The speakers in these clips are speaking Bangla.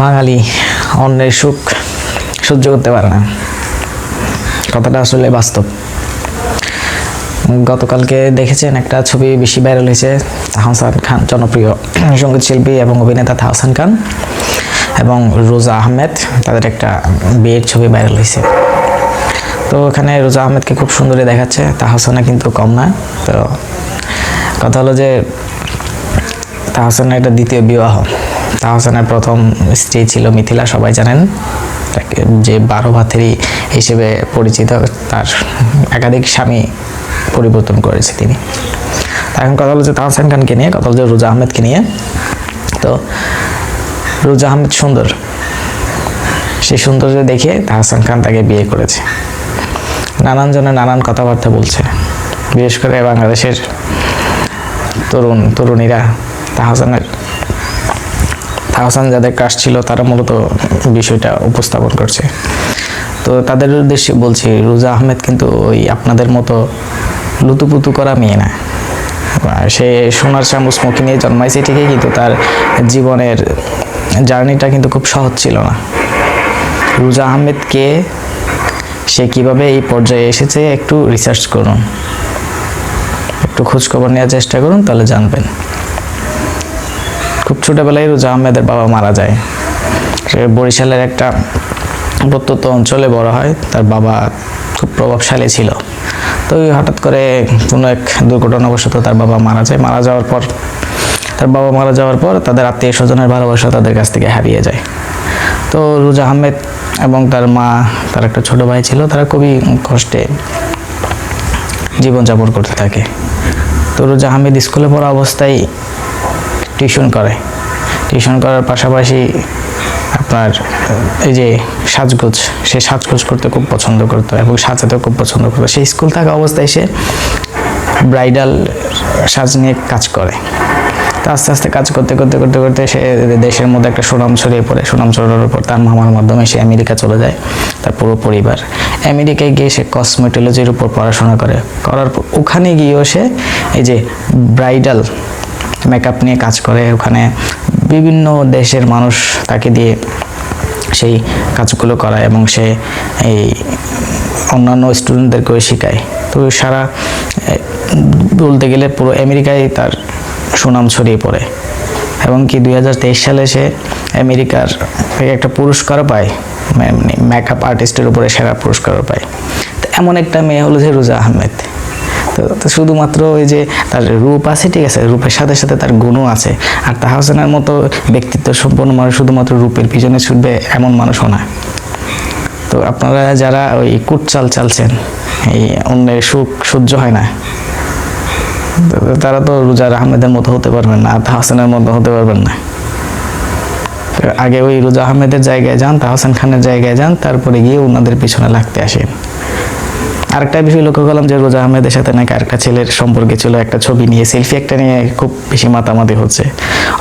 বাঙালি অন্যের সুখ সহ্য করতে পারে না। কথাটা আসলে বাস্তব। গতকালকে দেখেছেন একটা ছবি বেশি ভাইরাল হয়েছে তাহসান খান, জনপ্রিয় সংগীত শিল্পী এবং অভিনেতা তাহসান খান এবং রোজা আহমেদ, তাদের একটা বিয়ের ছবি ভাইরাল হয়েছে। তো ওখানে রোজা আহমেদকে খুব সুন্দরই দেখাচ্ছে তাহসানা কিন্তু কম না। তো কথা হলো যে তাহসানের একটা দ্বিতীয় বিবাহ। তাহসানের প্রথম স্ত্রী ছিল মিথিলা, সবাই জানেন। যে বারো ভাতেরই হিসেবে পরিচিত তার একাধিক স্বামী পরিবর্তন করেছে তিনি। এখন কথা হলো যে তাহসান খানকে নিয়ে, কথা হলো যে রোজা আহমেদকে নিয়ে। তো রোজা আহমেদ সুন্দর। সেই সৌন্দর্য দেখে তাহসান খান তাকে বিয়ে করেছে। নানান জনে নানান কথাবার্তা বলছে। বিশেষ করে বাংলাদেশের তরুণ, তরুণীরা তাহসানের তাহসান যাদের কাজ ছিল, তারা মূলত বিষয়টা উপস্থাপন করছে। তো তাদের উদ্দেশ্যে বলছি, রোজা আহমেদ কিন্তু ওই আপনাদের মতো লুতুপুতু করা মেয়ে না। সে সোনার চামচ মুখে নিয়ে জন্মাইছে ঠিকই, কিন্তু তার জীবনের জার্নিটা কিন্তু খুব সহজ ছিল না। রোজা আহমেদকে সে কীভাবে এই পর্যায়ে এসেছে, একটু রিসার্চ করুন। একটু খোঁজখবর নেওয়ার চেষ্টা করুন, তাহলে জানবেন। খুব ছোটবেলায় রোজা আহমেদের বাবা মারা যায়। সে বরিশালের একটা প্রত্যন্ত অঞ্চলে বড় হয়, তার বাবা খুব প্রভাবশালী ছিল। তো হঠাৎ করে কোনো এক দুর্ঘটনাবশত তার বাবা মারা যায়। মারা যাওয়ার পর, তার বাবা মারা যাওয়ার পর তাদের আত্মীয় স্বজনের ভালোবাসা তাদের কাছ থেকে হারিয়ে যায়। তো রোজা আহমেদ এবং তার মা, তার একটা ছোট ভাই ছিল, তারা খুবই কষ্টে জীবনযাপন করতে থাকে। তো রোজা আহমেদ স্কুলে পড়া অবস্থায় টিউশন করে। টিউশন করার পাশাপাশি আপনার এই যে সাজগোজ, সে সাজগোজ করতে খুব পছন্দ করতো এবং সাজাতে খুব পছন্দ করতো। সেই স্কুল থাকা অবস্থায় সে ব্রাইডাল সাজ নিয়ে কাজ করে। তো আস্তে আস্তে কাজ করতে করতে করতে করতে সে দেশের মধ্যে একটা সুনাম ছড়িয়ে পড়ে। সুনাম ছড়ানোর পর তার মামার মাধ্যমে সে আমেরিকা চলে যায়, তার পুরো পরিবার। আমেরিকায় গিয়ে সে কসমেটোলজির উপর পড়াশোনা করে। করার পর ওখানে গিয়েও সে এই যে ব্রাইডাল মেকআপ নিয়ে কাজ করে, ওখানে বিভিন্ন দেশের মানুষ তাকে দিয়ে সেই কাজগুলো করায় এবং সে এই অন্যান্য স্টুডেন্টদেরকেও শেখায়। তো সারা বলতে গেলে পুরো আমেরিকায় তার সুনাম ছড়িয়ে পড়ে। এবং কি দুই হাজার তেইশ সালে সে আমেরিকার একটা পুরস্কারও পায় মানে মেকআপ আর্টিস্টের উপরে সেরা পুরস্কারও পায়। তো এমন একটা মেয়ে হলো যে রোজা আহমেদ। তো তো শুধুমাত্র ওই যে তার রূপ আছে, ঠিক আছে, রূপের সাথে সাথে তার গুণও আছে। আর তাহসানের মতো ব্যক্তিত্ব সম্পন্ন মানুষ শুধুমাত্র রূপের পিছনে ছুটবে এমন মানুষও না। তো আপনারা যারা ওই কুটচাল চালছেন, এই অন্যের সুখ সহ্য হয় না, তো তারা তো রোজার আহমেদের মতো হতে পারবেন না, আর তাহসানের মতো হতে পারবেন না। আগে ওই রোজা আহমেদের জায়গায় যান, তাহসান খানের জায়গায় যান, তারপরে গিয়ে ওনাদের পিছনে লাগতে আসেন। আরেকটা বিষয় লক্ষ্য করলাম যে রোজা আহমেদের সাথে নাকি আরেকটা ছেলের সম্পর্কে ছিল একটা ছবি নিয়ে সেলফি একটা নিয়ে খুব বেশি মাতামাতি হচ্ছে।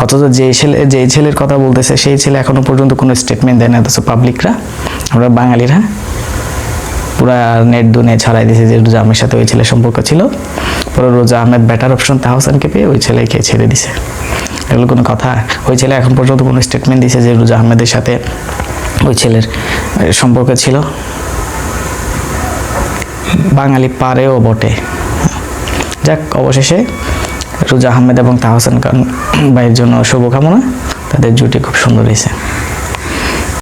অথচ যে ছেলে, যে ছেলের কথা বলতেছে, সেই ছেলে এখনও পর্যন্ত কোনো স্টেটমেন্ট দেয় না, অথচ পাবলিকরা আমরা বাঙালিরা পুরা নেট দুনে ছড়াই দিয়েছে যে রোজা আহমেদের সাথে ওই ছেলের সম্পর্ক ছিল। পরে রোজা আহমেদ ব্যাটার অপশন তাহসানকে পেয়ে ওই ছেলেকে ছেড়ে দিছে। এগুলো কোনো কথা। ওই ছেলে এখন পর্যন্ত কোনো স্টেটমেন্ট দিয়েছে যে রোজা আহমেদের সাথে ওই ছেলের সম্পর্ক ছিল। বাঙালি পারেও বটে। যাক, অবশেষে রোজা আহমেদ এবং তাহসান খান ভাইয়ের জন্য শুভকামনা। তাদের জুটি খুব সুন্দর হয়েছে।